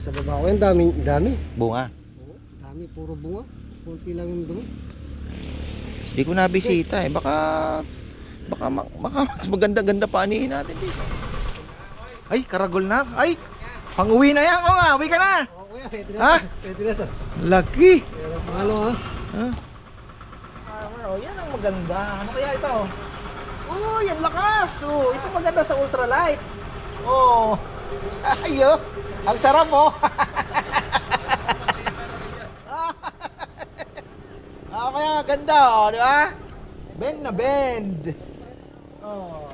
Sa baba ko yan, dami, dami. Bunga. Oo, dami, puro bunga. Kunti lang yung dumi. Hindi ko nabisita eh. Baka baka ma- baka mas maganda-ganda pa anihin natin dito. Ay, karagol na. Ay, pang-uwi na yan. O nga, uwi ka na. Oo, kuya, pwede na. Ha? to. Pwede na to. Lucky. Pero pangalo ha. Ha? Oh, yan ang maganda. Ano kaya ito? Oh, yan lakas. Oh, ito maganda sa ultralight. Oh. Ayo. Ang sarap oh. Ah, kaya ganda oh, di ba? Bend na bend. Oh.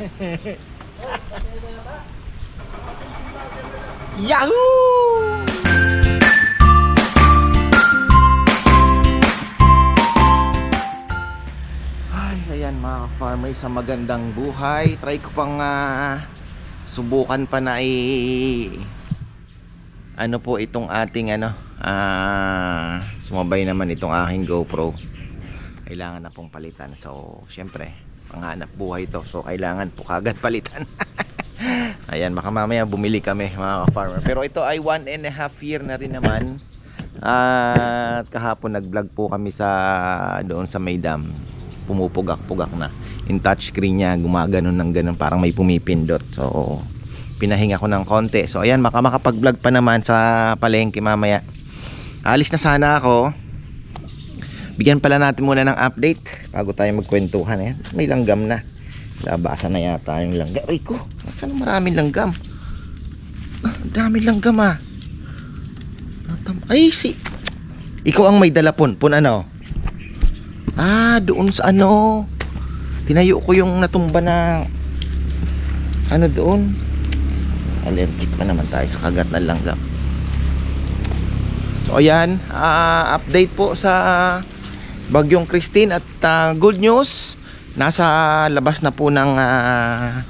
Yahoo! Ay, ayan mga farmer sa magandang buhay. Try ko pang ah, subukan pa na i ano po itong ating ano ah sumabay naman itong aking GoPro. Kailangan na pong palitan. So, syempre, panghanap buhay to. So, kailangan po kagad palitan. Ayan, baka mamaya bumili kami mga farmer. Pero ito ay one and a half year na rin naman. At kahapon nag-vlog po kami sa doon sa Maydam. Pumupugak-pugak na. Yung touchscreen niya gumaganon ng ganun parang may pumipindot. So pinahinga ko ng konti. So ayan, maka makapag-vlog pa naman sa palengke mamaya. Alis na sana ako. Bigyan pala natin muna ng update bago tayo magkwentuhan. Ayan, may langgam na. Labasan na yata yung langgam. Ay ko, saan maraming langgam? Ah, daming langgam ah. Ay, si... Ikaw ang may dala pun. Pun ano? Ah, doon sa ano. Tinayo ko yung natumba na... Ano doon? Allergic pa naman tayo sa kagat ng langgam. So ayan, ah, update po sa Bagyong Christine at ah, good news, nasa labas na po ng ah,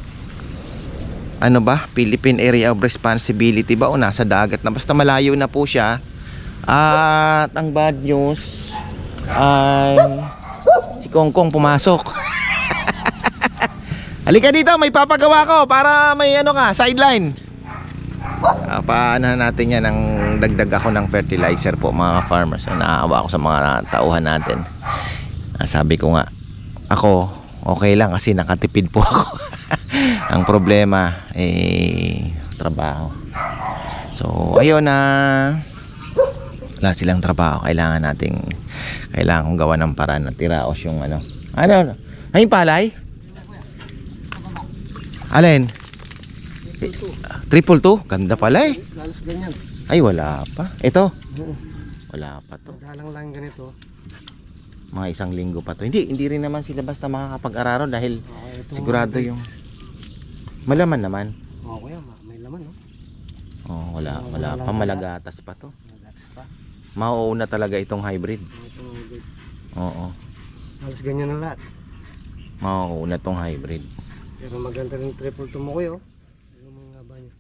ano ba, Philippine Area of Responsibility ba o nasa dagat na basta malayo na po siya. At ang bad news ay si Kongkong pumasok. Halika dito, may papagawa ko para may ano ka, sideline. Uh, natin yan ng dagdag ako ng fertilizer po mga farmers. So, naawa ako sa mga tauhan natin. Ah, sabi ko nga, ako okay lang kasi nakatipid po ako. Ang problema eh trabaho. So ayun na wala silang trabaho. Kailangan nating kailangan kong gawa ng paraan na tiraos yung ano. Ano? ano? Ay, palay? Alin? Triple two? Ganda pala eh. Ay, wala pa. Ito? Wala pa to. Dalang lang ganito. Mga isang linggo pa to. Hindi, hindi rin naman sila basta makakapag-araro dahil ito, sigurado yung malaman naman. Oo, kuya, ma- may laman, no? Oh, wala, Oo, wala wala pa. Malagatas pa to. Mauuna talaga itong hybrid. Oo. Halos ganyan na lahat. Mauuna tong hybrid. Pero maganda rin triple to mo kuya, oh. Yung mga haba niya.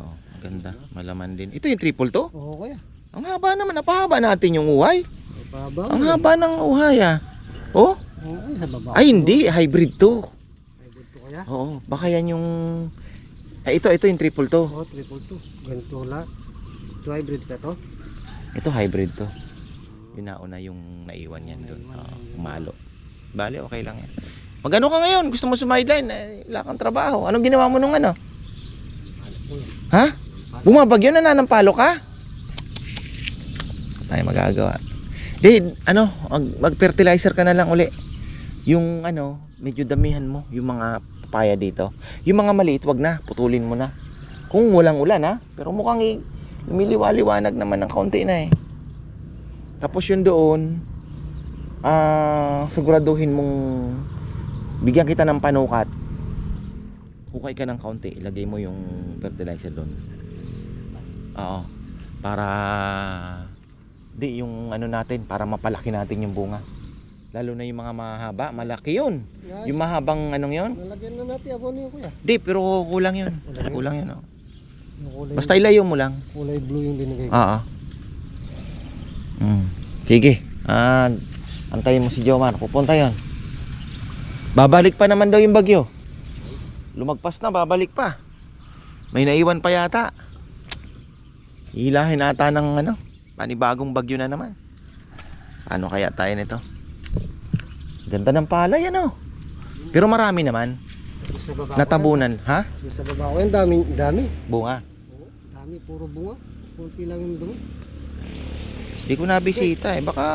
Oo, maganda. Malaman din. Ito yung triple to? Oo, kuya. Ang haba naman. Napahaba natin yung uhay. May pahaba. Ang haba ng uhay ah. Oh? Oo, ay, sa baba. Ay, hindi. Hybrid to. Good to kuya. Oo. Baka yan yung... Ay, ito, ito yung triple to. Oo, triple to. Ganito lahat. Ito hybrid pa to. Ito hybrid to. Yun yung naiwan yan doon. Oo, umalo. Bale, okay lang yan. Magano ka ngayon? Gusto mo sumideline? Eh, wala kang trabaho. Anong ginawa mo nung ano? Ha? Bumabagyo na nanampalo ka? Tayo magagawa. Di, ano, mag- mag-fertilizer ka na lang uli. Yung ano, medyo damihan mo yung mga papaya dito. Yung mga maliit, wag na, putulin mo na. Kung walang ulan ha, pero mukhang lumiliwaliwanag naman ng kaunti na eh. Tapos yun doon, ah, siguraduhin mong bigyan kita ng panukat. Hukay ka ng kaunti, ilagay mo yung fertilizer doon. Oo. Para di yung ano natin, para mapalaki natin yung bunga. Lalo na yung mga mahaba, malaki yun. Yan. Yung mahabang anong yun? Lalagyan na natin abono yun kuya. Di, pero kulang yun. Kulang yun? Kulang yun, oh. Yung kulay, Basta ilayo mo lang. kulay blue yung binigay ko. Oo. Mm. Sige. Ah, antayin mo si Jomar. Pupunta yon. Babalik pa naman daw yung bagyo. Lumagpas na, babalik pa. May naiwan pa yata. Hilahin ata ng ano, panibagong bagyo na naman. Ano kaya tayo nito? Ganda ng palay ano. Pero marami naman. Sa baba Natabunan, ha? sa baba ko yan, dami, dami. Bunga. Dami, puro bunga. Kunti lang yung dumi. Hindi ko nabisita eh. Baka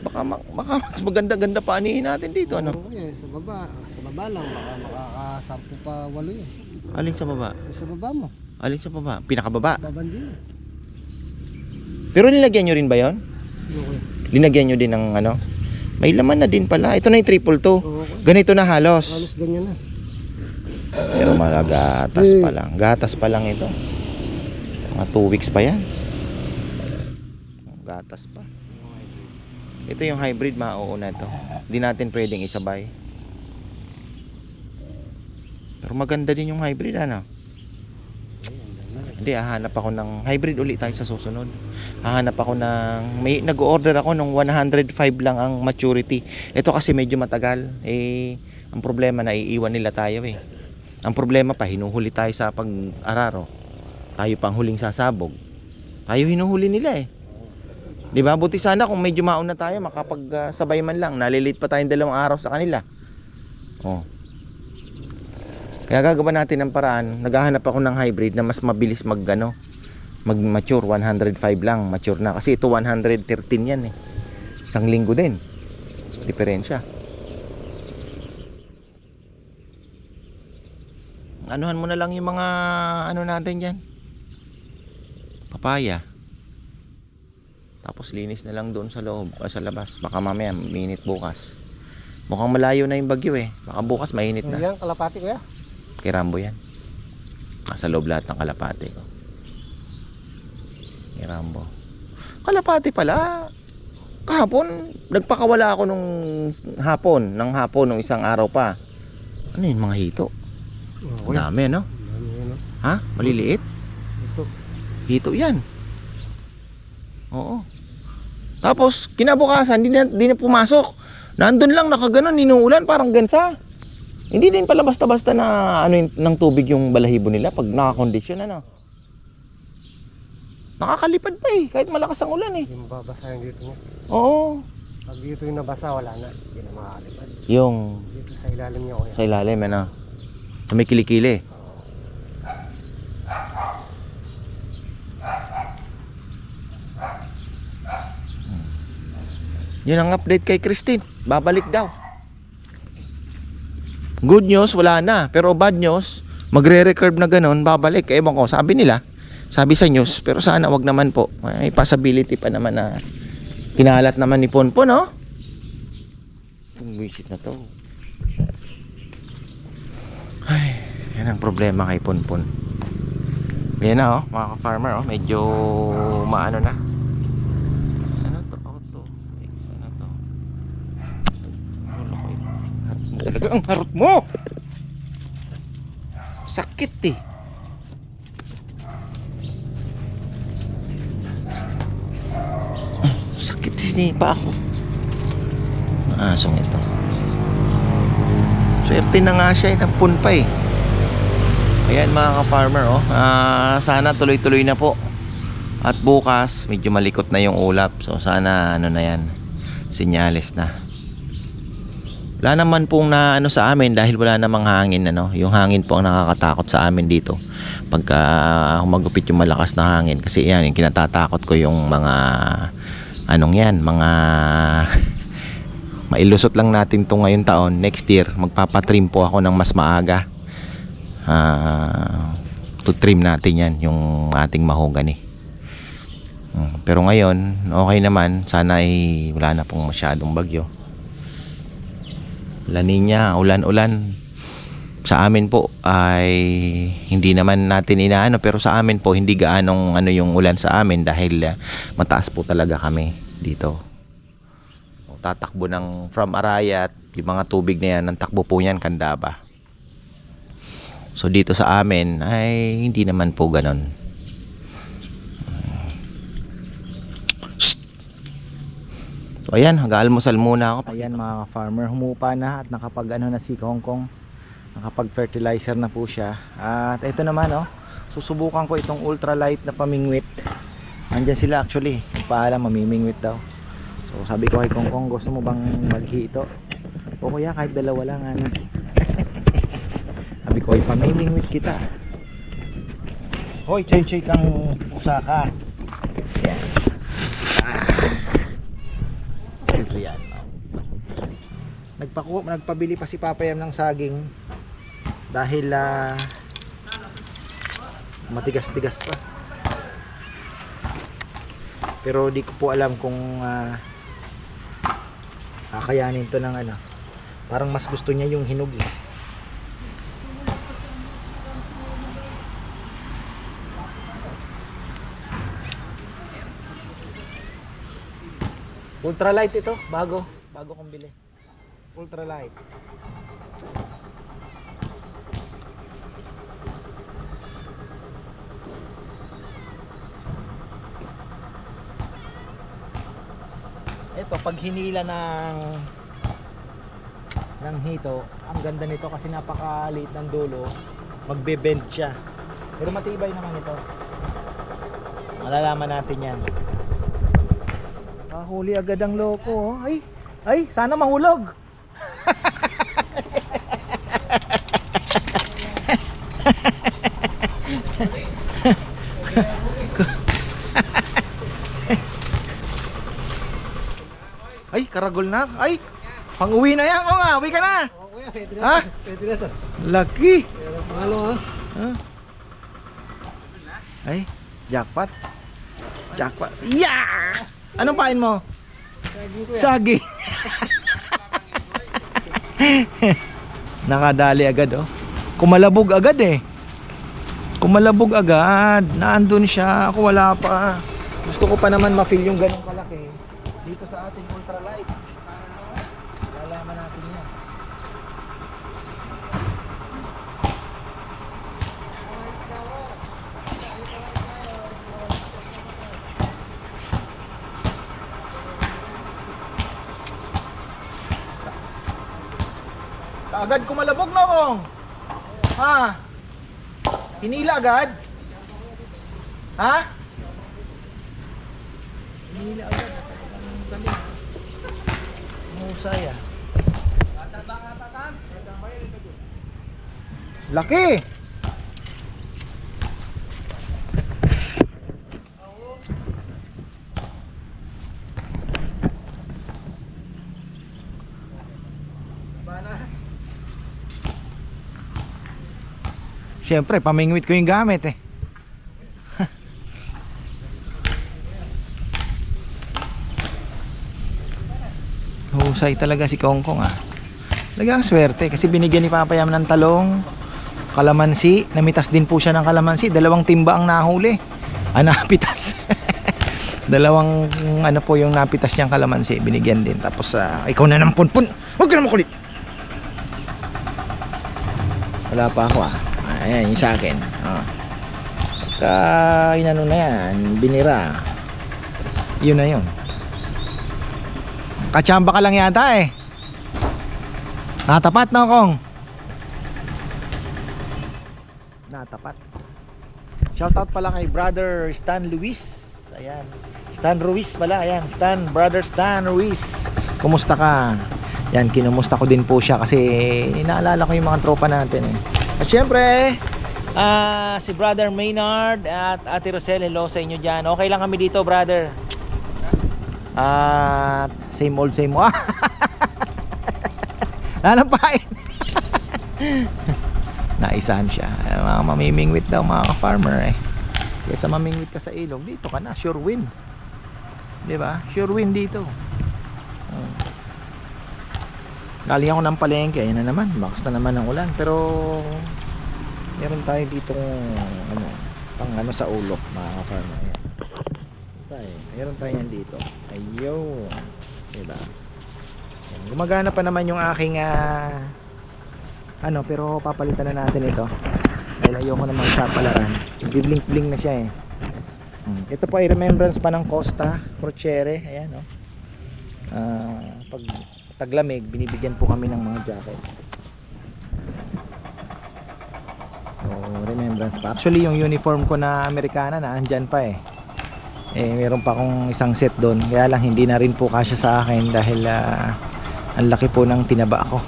baka baka mas maganda-ganda pa anihin natin dito ano. Oo, yan, sa baba. Sa baba lang, baka makakasampu pa walo yun. Alin sa baba? Sa baba mo, Alin sa baba? Pinakababa. baban din eh. Pero nilagyan nyo rin ba 'yon? Okay. Linagyan nyo din ng ano? May laman na din pala. Ito na yung triple to. Oo, okay. Ganito na halos. Halos ganyan na. Pero malagatas pa lang. Gatas pa lang ito. Mga 2 weeks pa yan. Gatas pa. Ito yung hybrid mauuna to. Hindi natin pwedeng isabay. Pero maganda din yung hybrid ano. Hindi, hahanap ako ng hybrid uli tayo sa susunod. Hahanap ako ng may nag-order ako nung 105 lang ang maturity. Ito kasi medyo matagal. Eh ang problema na iiwan nila tayo eh. Ang problema pa hinuhuli tayo sa pag-araro. Tayo pang huling sasabog. Tayo hinuhuli nila eh. 'Di ba? Buti sana kung medyo mauna tayo makapag-sabay man lang. Nalilit pa tayong dalawang araw sa kanila. Oh. Kaya gagawa natin ng paraan. Naghahanap ako ng hybrid na mas mabilis mag ano, mag-mature 105 lang, mature na kasi ito 113 yan eh. Isang linggo din. Diferensya. Anuhan mo na lang yung mga ano natin diyan. Papaya. Tapos linis na lang doon sa loob, o sa labas. Baka mamaya minit bukas. Mukhang malayo na yung bagyo eh. Baka bukas mainit na. Yan, kalapati ko yan. Kay Rambo yan. Nasa loob lahat ng kalapate ko. Kay Rambo. Kalapate pala. Kahapon, nagpakawala ako nung hapon, ng hapon, nung isang araw pa. Ano yun, mga hito? Okay. Ang dami, no? Dami no? Ha? Maliliit? Ito. Hito yan. Oo. Tapos, kinabukasan, di na, di na pumasok. Nandun lang, nakaganon, inuulan, parang gansa. Hindi din pala basta-basta na ano yung- ng tubig yung balahibo nila pag nakakondisyon ano. Nakakalipad pa eh, kahit malakas ang ulan eh. Hindi mababasa yung dito niya. Oo. Pag dito yung nabasa, wala na. Hindi na makakalipad. Yung Dito sa ilalim niya ko yan. sa ilalim ano. Sa may kilikili. Hmm. Yun ang update kay Christine. Babalik daw. Good news, wala na. Pero bad news, magre-recurve na ganun, babalik. Ewan ko, sabi nila, sabi sa news, pero sana wag naman po. May possibility pa naman na kinalat naman ni Ponpon, no? Itong visit na to. Ay, yan ang problema kay Ponpon. Yan na, oh, mga ka-farmer, oh, medyo maano na. Ano to? Auto. X, ano to? Ano ko yun? Harap mo talaga ang harap mo! Sakit eh. Sakit din pa ako. Asong ito. Swerte na nga siya, inampun pa eh. Ayan mga ka-farmer oh. Ah, sana tuloy-tuloy na po. At bukas medyo malikot na yung ulap. So sana ano na yan. Senyales na. Wala naman pong na ano sa amin dahil wala namang hangin ano. Yung hangin po ang nakakatakot sa amin dito. Pagka humagupit yung malakas na hangin kasi yan yung kinatatakot ko yung mga anong yan, mga mailusot lang natin to ngayon taon. Next year magpapatrim po ako ng mas maaga ah to trim natin yan yung ating mahogany Mm, pero ngayon okay naman sana ay wala na pong masyadong bagyo La Nina ulan-ulan. Sa amin po ay hindi naman natin inaano pero sa amin po hindi gaanong ano yung ulan sa amin dahil ah, mataas po talaga kami dito. Tatakbo ng from Arayat yung mga tubig na yan ang takbo po yan Kandaba So dito sa amin ay hindi naman po ganon. So ayan, mag-almusal muna ako. Ayan mga farmer, humupa na at nakapag ano na si Kongkong. nakapag-fertilizer na po siya. At ito naman oh, susubukan ko itong ultralight na pamingwit. Andyan sila actually, paalam mamimingwit daw. So sabi ko kay Kong Kong, gusto mo bang maghi ito? O kuya, kahit dalawa lang ano. sabi ko, ay pamimingwit kita. Hoy, choy choy kang pusaka. Yan. Ah. Ito yan. oh. Nagpaku, nagpabili pa si Papa Yam ng saging dahil ah, matigas-tigas pa. Pero di ko po alam kung ah, kakayanin to ng ano. Parang mas gusto niya yung hinog eh. Ultralight ito, bago, bago kong bili. Ultralight. Ito, pag hinila ng ng hito, ang ganda nito kasi napakaliit ng dulo, magbe-bend siya. Pero matibay naman ito. Malalaman natin yan. Kahuli agad ang loko. oh. Ay, ay, sana mahulog. Ay, karagol na. Ay, pang-uwi na yan. O nga, uwi ka na. Oo kuya, pwede na. Ha? Pwede na to. Lucky. Pero pangalo ha. Ha? Ay, jackpot. Jackpot. Yeah! Anong pain mo? Sagi. Nakadali agad oh. Kumalabog agad eh. Kumalabog agad. Naandun siya. Ako wala pa. Gusto ko pa naman ma-feel yung ganong kalaki. Dito sa ating ultralight. Lalaman natin yan. Agad kumalabog no kong? Ha? Hinila agad? Ha? Hinila agad. Mahusay ah. Laki! Siyempre, pamingwit ko yung gamit eh. Husay talaga si Kong Kong ah. Talagang swerte kasi binigyan ni Papa Yam ng talong, kalamansi, namitas din po siya ng kalamansi, dalawang timba ang nahuli. Ah, napitas. dalawang ano po yung napitas niyang kalamansi, binigyan din. Tapos ah, ikaw na naman punpun. Huwag ka na makulit. Wala pa ako ah. Ayan, yung sa akin. Ah. Pagka inano na yan, binira. Yun na yun. Kachamba ka lang yata eh. Natapat na kong. Natapat. Shoutout pala kay brother Stan Luis. Ayan. Stan Ruiz pala. Ayan. Stan, brother Stan Ruiz. Kumusta ka? Yan, kinumusta ko din po siya kasi inaalala ko yung mga tropa natin eh. At syempre, ah, si brother Maynard at ate Rosel, hello sa inyo dyan. Okay lang kami dito, brother. At same old same old. Lalampain. Naisahan siya. Mga mamimingwit daw mga ka-farmer eh. Kesa mamingwit ka sa ilog, dito ka na, sure win. 'Di ba? Sure win dito. Hmm. Galing ako ng palengke, ayun na naman, bakas na naman ng ulan. Pero meron tayo dito ano, pang ano sa ulok mga ka-farmer. Ayan. Meron tayo yan dito. Ayun. Diba? Ayan, Gumagana pa naman yung aking ah, ano, pero papalitan na natin ito. Dahil ayoko namang sa palaran. Blink blink na siya eh. Hmm. Ito po ay remembrance pa ng Costa Crociere. Ayan oh. Ah, pag taglamig, binibigyan po kami ng mga jacket. remembrance pa. Actually, yung uniform ko na Amerikana na andyan pa eh. Eh, meron pa akong isang set doon. Kaya lang hindi na rin po kasya sa akin dahil ah, ang laki po ng tinaba ako.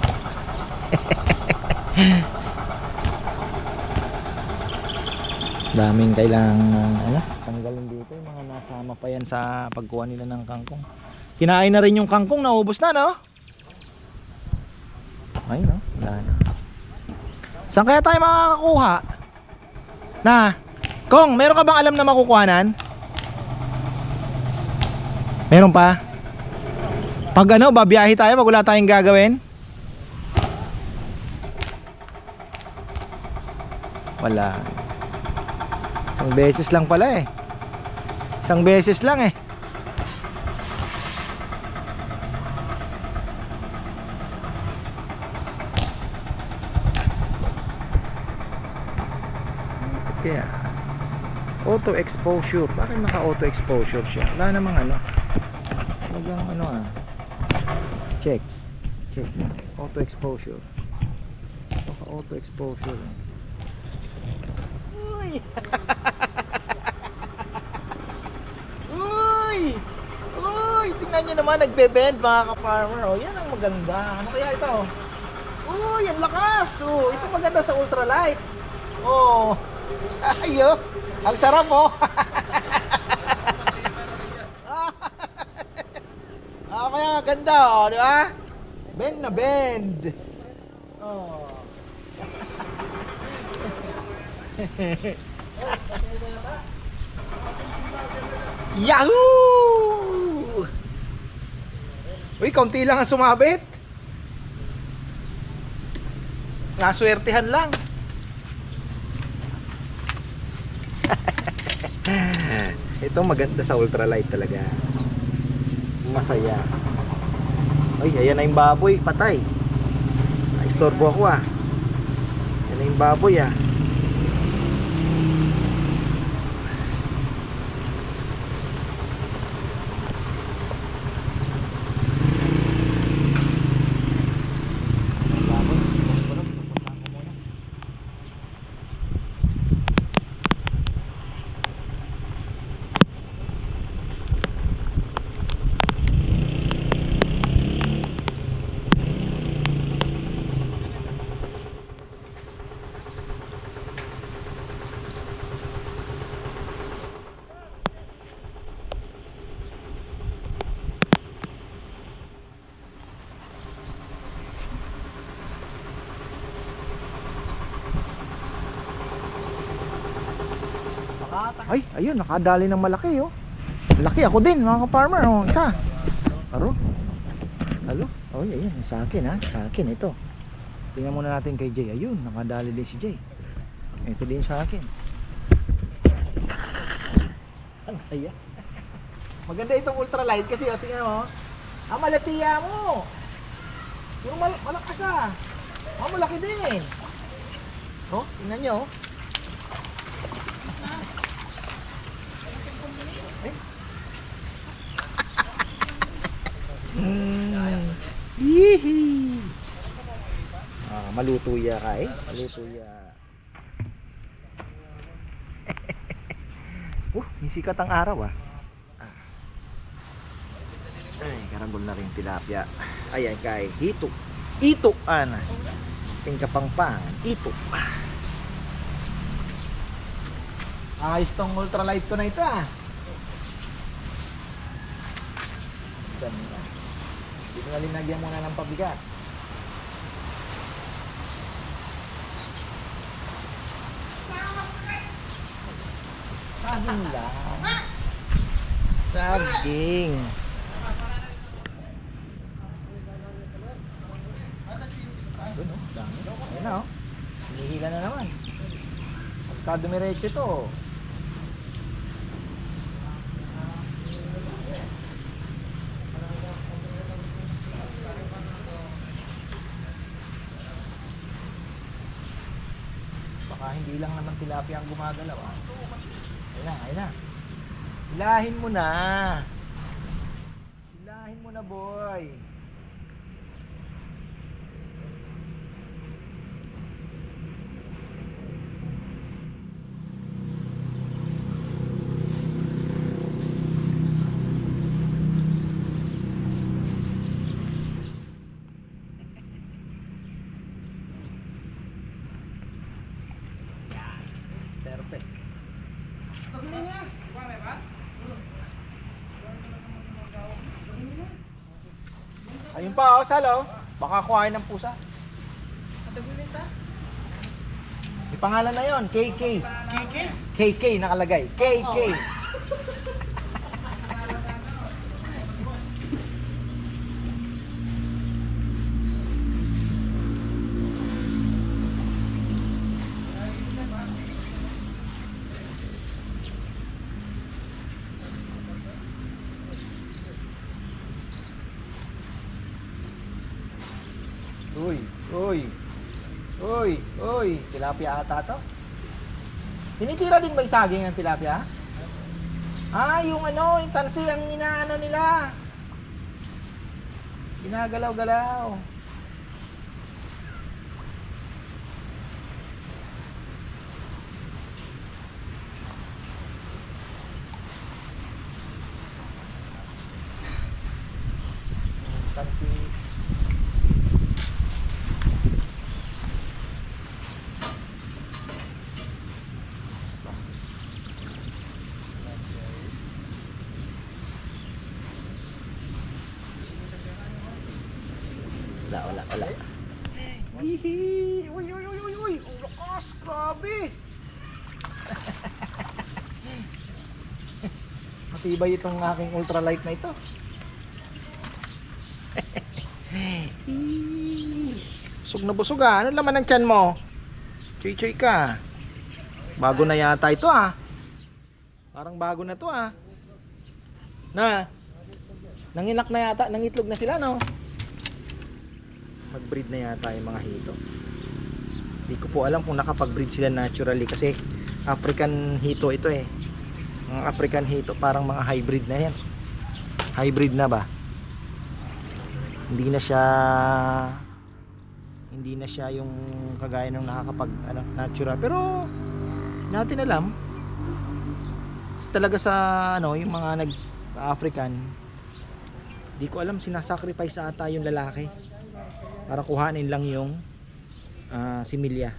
Daming kailangan ano, tanggalin dito yung mga nasama pa yan sa pagkuha nila ng kangkong. Kinain na rin yung kangkong, naubos na, no? Ay, no? Wala na. Saan kaya tayo makakakuha? Na, Kong, meron ka bang alam na makukuhanan? Meron pa? Pag ano, babiyahe tayo pag wala tayong gagawin? Wala. Isang beses lang pala eh. Isang beses lang eh. Kaya auto exposure. Bakit naka auto exposure siya? Wala namang ano. Wagang ano ah. Check. Check. Auto exposure. Naka auto exposure. Uy! Uy! Uy! Tingnan nyo naman, nagbe-bend mga ka-farmer. Oh, yan ang maganda. Ano kaya ito? Uy, ang lakas! Oh, ito maganda sa ultralight. Oh. Ayo. Ang sarap oh. ah, kaya ganda oh, di ba? Bend na bend. Oh. Yahoo! Uy, kaunti lang ang sumabit. Naswertehan lang. Ito maganda sa ultralight talaga. Masaya. Ay, ayan na yung baboy, patay. Naistorbo ako ah. Ayan na yung baboy ah. Baboy, pupuntahan ko muna. Ay, ayun, nakadali ng malaki oh. Laki ako din, mga ka-farmer, oh, isa. Aro. Alo. Oy, ayun, sa akin ha, sa akin ito. Tingnan muna natin kay Jay. Ayun, nakadali din si Jay. Ito din sa akin. Ang saya. Maganda itong ultralight kasi oh, tingnan mo. Ah, malatiya mo. Yung mal malakas ah. Ah, malaki din. Oh, tingnan nyo. oh. Mm. Yee! Ah, maluto ya ka eh. Maluto ya. uh, may sikat ang araw ah. Ah. Ay, karambol na rin tilapia. Ayan kay hito. Ito ana. Ting kapangpang. Ito. Ayos tong ultralight ko na ito ah. Ganda. Dito na linagyan muna ng pabigat. Saging lang. Saging. Doon oh, dami. Ayan na oh. Hinihila na naman. Pagka dumiretso to oh. Baka hindi lang naman tilapia ang gumagalaw ah. Ayun na, ayun na. Hilahin mo na. Hilahin mo na boy. eh. Ayun pa, oh, salo. Baka kuhain ng pusa. May pangalan na yon, KK. KK? KK nakalagay. KK. Uy. Tilapia ata to. Tinitira din ba yung saging ng tilapia? Ah, yung ano, yung tansi ang inaano nila. Ginagalaw-galaw. Tansi. Wala, wala, wala. Hihi! Uy, uy, uy, uy, uy! Ang lakas! Grabe! Matibay itong aking ultralight na ito. busog na busog ah. Ano laman ng tiyan mo? Choy-choy ka. Bago na yata ito ah. Parang bago na to ah. Na? Nanginak na yata, nangitlog na sila no? Mag-breed na yata yung mga hito. Hindi ko po alam kung nakapag-breed sila naturally kasi African hito ito eh. Mga African hito parang mga hybrid na yan. Hybrid na ba? Hindi na siya hindi na siya yung kagaya ng nakakapag ano, natural pero natin alam talaga sa ano yung mga nag African di ko alam sinasacrifice ata yung lalaki para kuhanin lang yung ah, similya.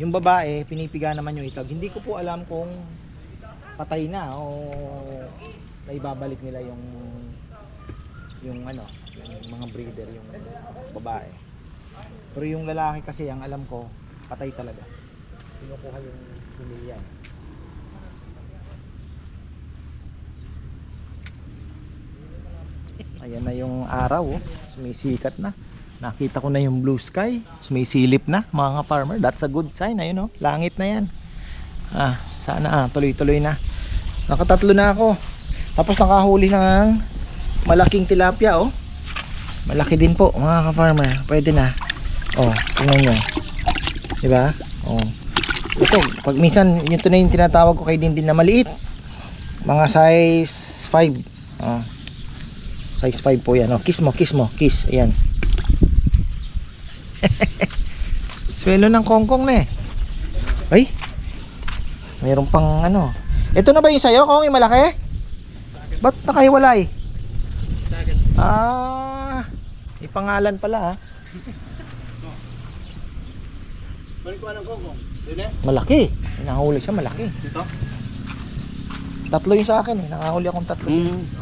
Yung babae pinipiga naman yung itag. Hindi ko po alam kung patay na o naibabalik nila yung yung ano yung mga breeder yung babae. Pero yung lalaki kasi ang alam ko patay talaga. Kinukuha yung similya Ayan na yung araw, oh. sumisikat na. Nakita ko na yung blue sky, sumisilip na mga farmer. That's a good sign, ayun oh. Langit na yan. Ah, sana ah, tuloy-tuloy na. Nakatatlo na ako. Tapos nakahuli ng malaking tilapia oh. Malaki din po mga ka-farmer. Pwede na. Oh, tingnan nyo. 'Di ba? Oh. Ito, pag minsan yun to yung tinatawag ko kay din din na maliit. Mga size 5. Oh. Size 5 po yan. Oh, kiss mo, kiss mo, kiss. Ayan. Swelo ng kongkong na eh. Ay. Mayroon pang ano. Ito na ba yung sayo? Kung yung malaki? Ba't nakahiwalay? Ah. May pangalan pala ha. Dine? Malaki. Nakahuli siya malaki. Dito? Tatlo yung sa akin eh. Nakahuli akong tatlo. Hmm.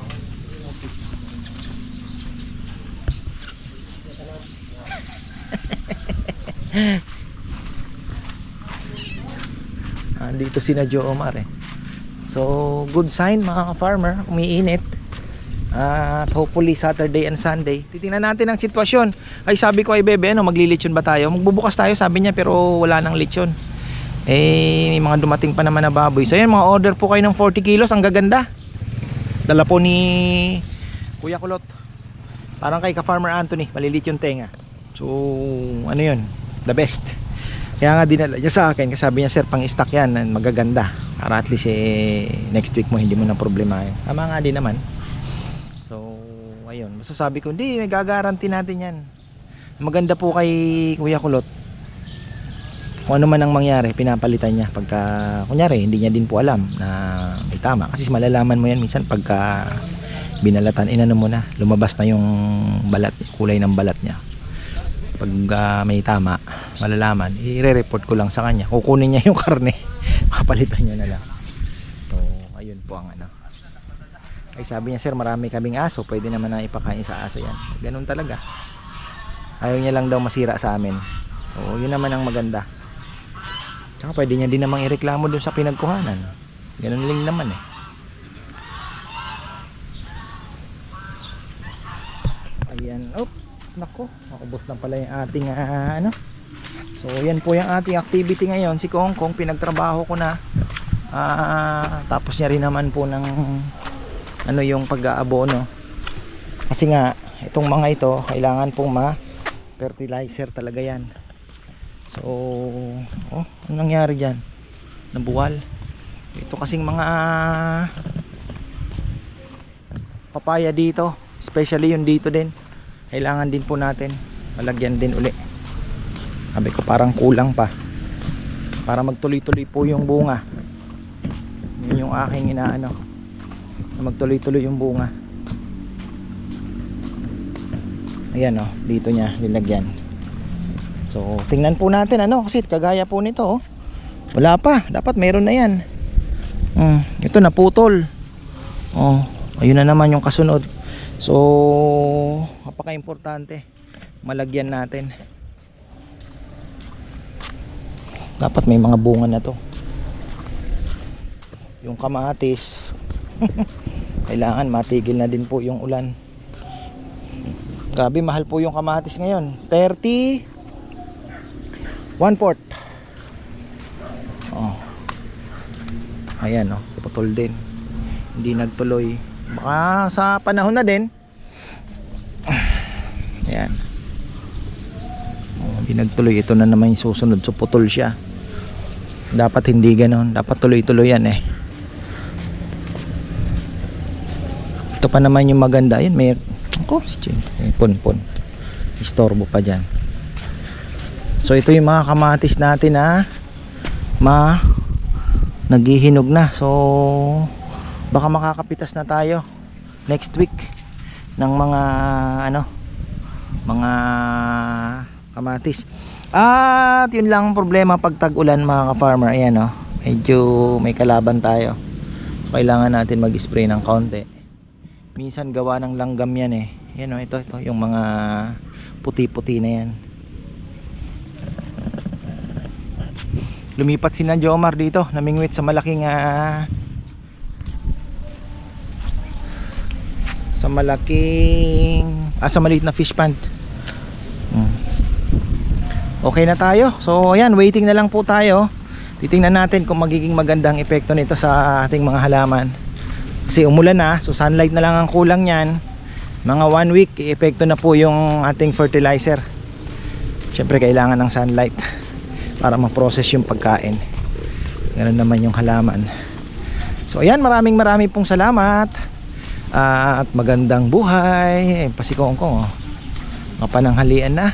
Andito si na Joe Omar eh. So, good sign mga ka-farmer, umiinit. At hopefully Saturday and Sunday. Titingnan natin ang sitwasyon. Ay sabi ko ay Bebe, ano, maglilitsyon ba tayo? Magbubukas tayo sabi niya pero wala nang litsyon. Eh, may mga dumating pa naman na baboy. So yan, mga order po kayo ng 40 kilos. Ang gaganda. Dala po ni Kuya Kulot. Parang kay ka-farmer Anthony, malilit yung tenga. So, ano yun? The best. Kaya nga dinala niya sa akin kasi sabi niya sir pang stock yan magaganda para at least eh, next week mo hindi mo na problema yun. Tama nga din naman. So ayun masasabi ko hindi may gagaranti natin yan. Maganda po kay Kuya Kulot. Kung ano man ang mangyari pinapalitan niya pagka kunyari hindi niya din po alam na may tama kasi malalaman mo yan minsan pagka binalatan inano mo na lumabas na yung balat kulay ng balat niya pag ah, may tama malalaman i-report ko lang sa kanya. Kukunin niya yung karne. Kapalitan niya na lang. So ayun po ang ano. Ay sabi niya sir marami kaming aso. Pwede naman na ipakain sa aso yan. Ganun talaga. Ayaw niya lang daw masira sa amin. So yun naman ang maganda. Tsaka pwede niya din namang ireklamo dun sa pinagkuhanan. Ganun lang naman eh ayan oh nako nakubos na pala yung ating ah, ano? So yan po yung ating activity ngayon. Si Kong Kong pinagtrabaho ko na. Ah, tapos niya rin naman po ng ano yung pag-aabono. Kasi nga itong mga ito kailangan pong ma fertilizer talaga yan. So oh ano nangyari dyan? Nabuwal. Ito kasing mga papaya dito. Especially yung dito din kailangan din po natin. Malagyan din uli. Sabi ko parang kulang pa. Para magtuloy-tuloy po yung bunga. Yun yung aking inaano. Na magtuloy-tuloy yung bunga. Ayan o dito niya linagyan so tingnan po natin ano? Kasi kagaya po nito oh. wala pa. Dapat meron na yan. Hmm, ito naputol. Oh, ayun na naman yung kasunod so napaka importante malagyan natin. Dapat may mga bunga na to. Yung kamatis kailangan matigil na din po yung ulan. Grabe mahal po yung kamatis ngayon. 30 1 port oh. ayan oh. Putol din. Hindi nagtuloy baka sa panahon na din. Ayan. Oh, hindi nagtuloy ito na naman yung susunod. So putol siya. Dapat hindi ganon. Dapat tuloy-tuloy yan eh. Ito pa naman yung maganda. Yun may ako may pun-pun. Istorbo pa dyan. So ito yung mga kamatis natin na ma naghihinog na. So baka makakapitas na tayo next week ng mga ano mga kamatis. At yun lang ang problema pag tag-ulan mga ka-farmer. Ayan oh. Medyo may kalaban tayo. Kailangan natin mag-spray ng konti minsan gawa ng langgam yan eh. Yan o ito ito yung mga puti puti na yan. Lumipat si na Jomar dito namingwit sa malaking ah, sa malaking ah sa maliit na fish pond. Hmm. okay na tayo. So ayan waiting na lang po tayo. Titingnan natin kung magiging magandang epekto nito sa ating mga halaman. Kasi umulan na so sunlight na lang ang kulang niyan. Mga one week epekto na po yung ating fertilizer. Syempre kailangan ng sunlight para ma-process yung pagkain. Ganoon naman yung halaman. So ayan maraming maraming pong salamat Ah, at magandang buhay eh, pasikong ko oh. mapananghalian na